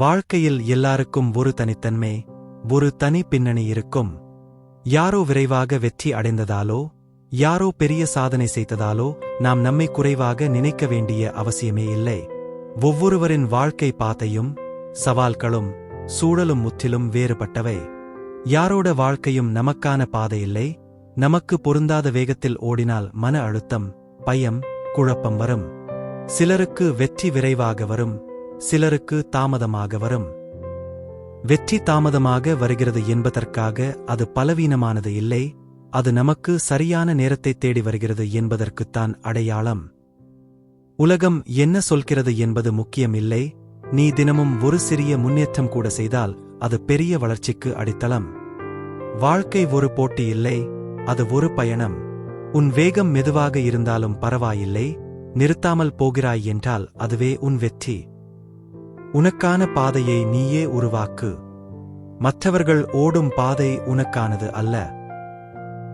வாழ்க்கையில் எல்லாருக்கும் ஒரு தனித்தன்மை ஒரு தனி பின்னணி இருக்கும். யாரோ விரைவாக வெற்றி அடைந்ததாலோ யாரோ பெரிய சாதனை செய்ததாலோ நாம் நம்மை குறைவாக நினைக்க வேண்டிய அவசியமே இல்லை. ஒவ்வொருவரின் வாழ்க்கை பாதையும் சவால்களும் சூழலும் முற்றிலும் வேறுபட்டவை. யாரோட வாழ்க்கையும் நமக்கான பாதை இல்லை நமக்கு பொருந்தாத வேகத்தில் ஓடினால் மன அழுத்தம் பயம் குழப்பம் வரும். சிலருக்கு வெற்றி விரைவாக வரும். சிலருக்கு தாமதமாக வரும். வெற்றி தாமதமாக வருகிறது என்பதற்காக அது பலவீனமானது இல்லை அது நமக்கு சரியான நேரத்தை தேடி வருகிறது என்பதற்குத்தான் அடையாளம். உலகம் என்ன சொல்கிறது என்பது முக்கியமில்லை நீ தினமும் ஒரு சிறிய முன்னேற்றம் கூட செய்தால் அது பெரிய வளர்ச்சிக்கு அடித்தளம். வாழ்க்கை ஒரு போட்டி இல்லை அது ஒரு பயணம். உன் வேகம் மெதுவாக இருந்தாலும் பரவாயில்லை நிறுத்தாமல் போகிறாய் என்றால் அதுவே உன் வெற்றி. உனக்கான பாதையை நீயே உருவாக்கு. மற்றவர்கள் ஓடும் பாதை உனக்கானது அல்ல.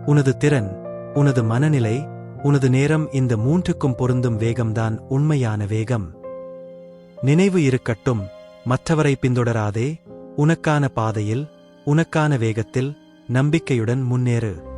உனது திறன் உனது மனநிலை உனது நேரம் இந்த மூன்றுக்கும் பொருந்தும் வேகம்தான் உண்மையான வேகம். நினைவு இருக்கட்டும் மற்றவரை பின்தொடராதே. உனக்கான பாதையில் உனக்கான வேகத்தில் நம்பிக்கையுடன் முன்னேறு.